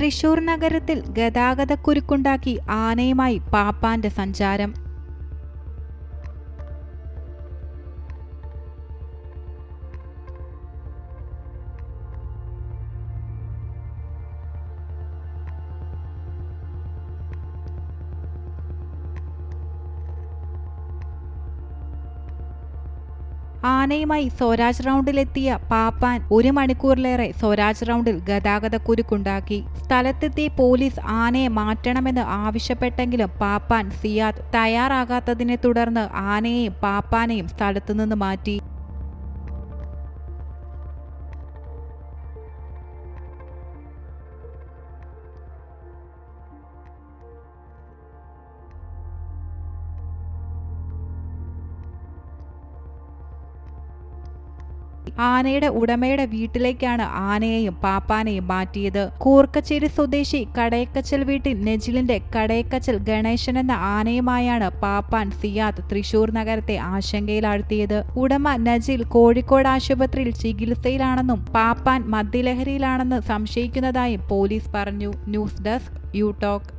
തൃശൂർ നഗരത്തിൽ ഗതാഗതക്കുരുക്കുണ്ടാക്കി ആനയുമായി പാപ്പാന്റെ സഞ്ചാരം. ആനയുമായി സ്വരാജ് റൗണ്ടിലെത്തിയ പാപ്പാൻ ഒരു മണിക്കൂറിലേറെ സ്വരാജ് റൗണ്ടിൽ ഗതാഗതക്കുരുക്കുണ്ടാക്കി സ്ഥലത്തെത്തി പോലീസ് ആനയെ മാറ്റണമെന്ന് ആവശ്യപ്പെട്ടെങ്കിലും പാപ്പാൻ സിയാദ് തയ്യാറാകാത്തതിനെ തുടർന്ന് ആനയെയും പാപ്പാനെയും സ്ഥലത്തുനിന്ന് മാറ്റി. ആനയുടെ ഉടമയുടെ വീട്ടിലേക്കാണ് ആനയെയും പാപ്പാനെയും മാറ്റിയത്. കൂർക്കച്ചേരി സ്വദേശി കടയക്കച്ചൽ വീട്ടിൽ നെജിലിന്റെ കടയക്കച്ചൽ ഗണേശൻ എന്ന ആനയുമായാണ് പാപ്പാൻ സിയാദ് തൃശൂർ നഗരത്തെ ആശങ്കയിലാഴ്ത്തിയത്. ഉടമ നജിൽ കോഴിക്കോട് ആശുപത്രിയിൽ ചികിത്സയിലാണെന്നും പാപ്പാൻ മദ്യലഹരിയിലാണെന്ന് സംശയിക്കുന്നതായും പോലീസ് പറഞ്ഞു. News desk you talk.